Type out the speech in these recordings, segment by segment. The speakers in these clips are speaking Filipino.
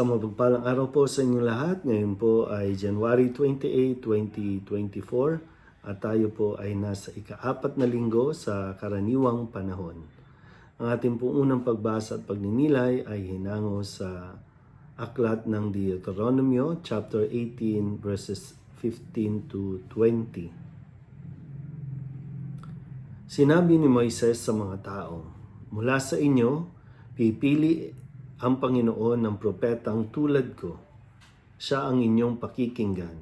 Isang mapagpalang araw po sa inyong lahat. Ngayon po ay January 28, 2024 at tayo po ay nasa ikaapat na linggo sa karaniwang panahon. Ang ating pong unang pagbasa at pagninilay ay hinango sa aklat ng Deuteronomio chapter 18 verses 15 to 20. Sinabi ni Moises sa mga tao, Mula sa inyo, pipili ang Panginoon ng propetang tulad ko. Siya ang inyong pakikinggan.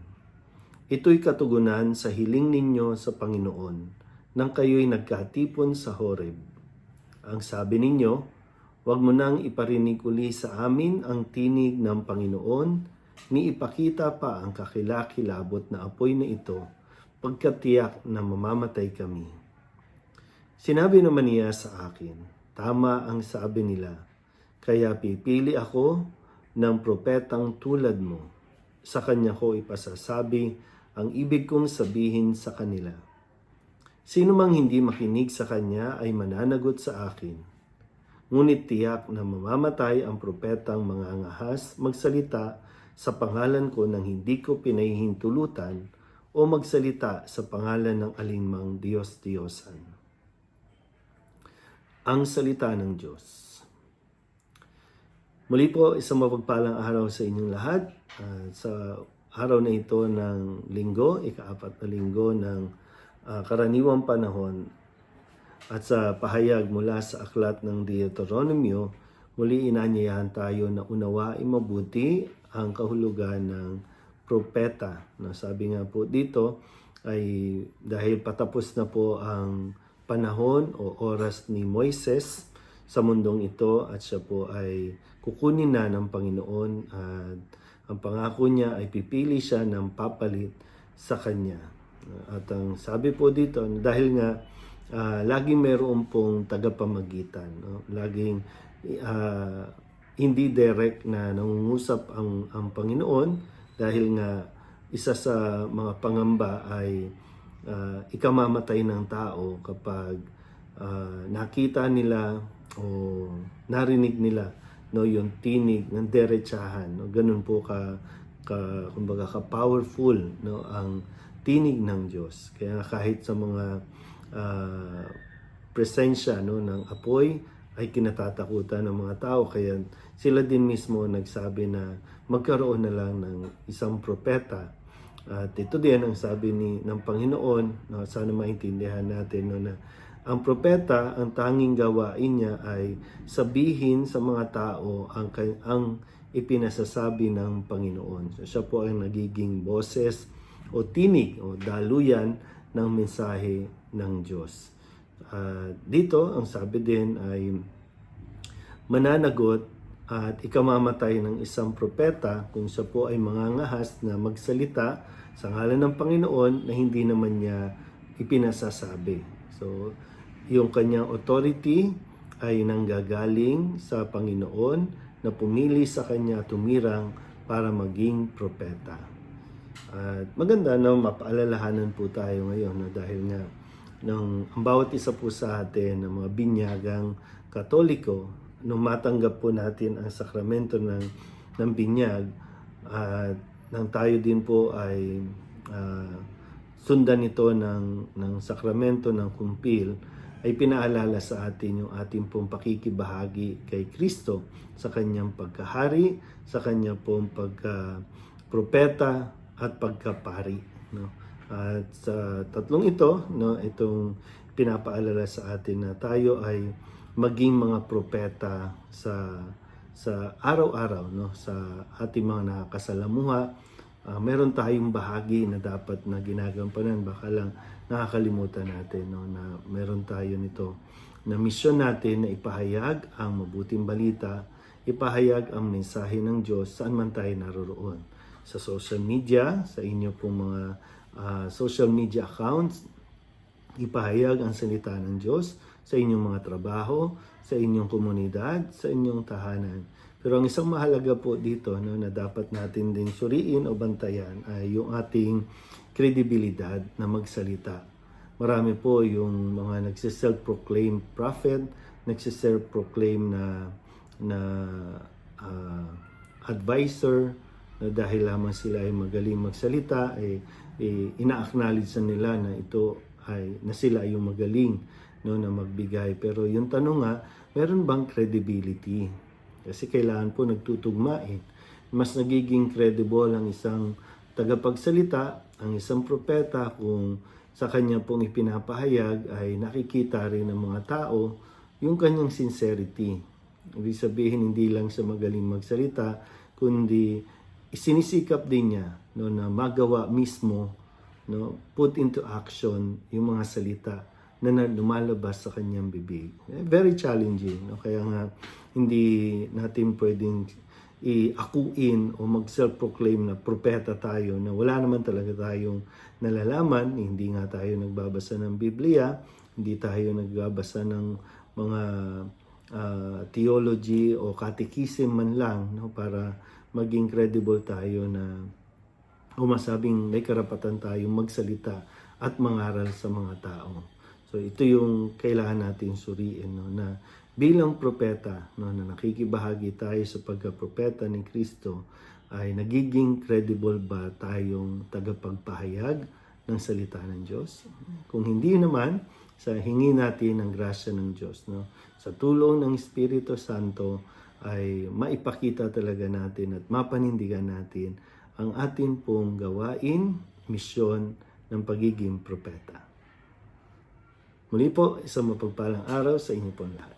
Ito'y katugunan sa hiling ninyo sa Panginoon nang kayo'y nagkatipon sa Horeb. Ang sabi ninyo, huwag mo nang iparinig uli sa amin ang tinig ng Panginoon, ni ipakita pa ang kakilakilabot na apoy na ito, pagkatiyak na mamamatay kami. Sinabi naman niya sa akin, tama ang sabi nila, kaya pipili ako ng propetang tulad mo. Sa kanya ko ipasasabi ang ibig kong sabihin sa kanila. Sino mang hindi makinig sa kanya ay mananagot sa akin. Ngunit tiyak na mamamatay ang propetang mga angahas magsalita sa pangalan ko nang hindi ko pinahihintulutan o magsalita sa pangalan ng alinmang Diyos-Diyosan. Ang Salita ng Diyos. Muli po, isang mapagpalang araw sa inyong lahat. Uh, sa araw na ito ng linggo, ikaapat na linggo ng uh, karaniwang panahon at sa pahayag mula sa aklat ng Deuteronomio, muli inanyayahan tayo na unawain mabuti ang kahulugan ng propeta. No, sabi nga po dito ay dahil patapos na po ang panahon o oras ni Moises sa mundong ito at siya po ay kukunin na ng Panginoon at ang pangako niya ay pipili siya ng papalit sa kanya. At ang sabi po dito, dahil nga uh, laging mayroon pong tagapamagitan, no? laging uh, hindi direct na nangungusap ang, ang Panginoon dahil nga isa sa mga pangamba ay uh, ikamamatay ng tao kapag uh, nakita nila o narinig nila no yung tinig ng derechahan no ganun po ka ka kumbaga ka powerful no ang tinig ng Diyos. Kaya kahit sa mga uh, presensya no ng apoy ay kinatatakutan ng mga tao. Kaya sila din mismo nagsabi na magkaroon na lang ng isang propeta. At ito din ang sabi ni ng Panginoon no sana maintindihan natin no na ang propeta, ang tanging gawain niya ay sabihin sa mga tao ang, ang ipinasasabi ng Panginoon. So, siya po ang nagiging boses o tinig o daluyan ng mensahe ng Diyos. Uh, dito, ang sabi din ay mananagot at ikamamatay ng isang propeta kung siya po ay mangangahas na magsalita sa ngalan ng Panginoon na hindi naman niya ipinasasabi. So, yung kanyang authority ay nanggagaling sa Panginoon na pumili sa kanya tumirang para maging propeta. At maganda na mapaalalahanan po tayo ngayon na dahil nga ng ang bawat isa po sa atin ng mga binyagang katoliko nung matanggap po natin ang sakramento ng ng binyag at nang tayo din po ay uh, sundan ito ng ng sakramento ng kumpil ay pinaalala sa atin yung ating pong pakikibahagi kay Kristo sa kanyang pagkahari, sa kanyang pong pagka-propeta at pagkapari. No? At sa tatlong ito, no, itong pinapaalala sa atin na tayo ay maging mga propeta sa sa araw-araw no sa ating mga nakakasalamuha uh, meron tayong bahagi na dapat na ginagampanan baka lang nakakalimutan natin no, na meron tayo nito na misyon natin na ipahayag ang mabuting balita, ipahayag ang mensahe ng Diyos saan man tayo naroroon. Sa social media, sa inyo pong mga uh, social media accounts, ipahayag ang salita ng Diyos sa inyong mga trabaho, sa inyong komunidad, sa inyong tahanan. Pero ang isang mahalaga po dito no, na dapat natin din suriin o bantayan ay yung ating kredibilidad na magsalita. Marami po yung mga nagsiself-proclaim prophet, nagsiself-proclaim na na uh, advisor na dahil lamang sila ay magaling magsalita eh, eh ina-acknowledge na nila na ito ay na sila ay yung magaling no na magbigay pero yung tanong nga meron bang credibility kasi kailangan po nagtutugmain mas nagiging credible ang isang tagapagsalita ang isang propeta kung sa kanya pong ipinapahayag ay nakikita rin ng mga tao yung kanyang sincerity. Ibig sabihin hindi lang siya magaling magsalita kundi isinisikap din niya no na magawa mismo no put into action yung mga salita na lumalabas sa kanyang bibig. Eh, very challenging no? Kaya nga hindi natin pwedeng iakuin o mag self-proclaim na propeta tayo na wala naman talaga tayong nalalaman. Hindi nga tayo nagbabasa ng Biblia hindi tayo nagbabasa ng mga ah, theology o catechism man lang no? Para maging credible tayo na o masabing may karapatan tayong magsalita at mangaral sa mga tao. So ito yung kailangan natin suriin no na bilang propeta no na nakikibahagi tayo sa pagkapropeta ni Kristo ay nagiging credible ba tayong tagapagpahayag ng salita ng Diyos? Kung hindi naman, sa hingi natin ng grasya ng Diyos no sa tulong ng Espiritu Santo ay maipakita talaga natin at mapanindigan natin ang atin pong gawain, misyon ng pagiging propeta. Muli po, isang mapagpalang araw sa inyo pong lahat.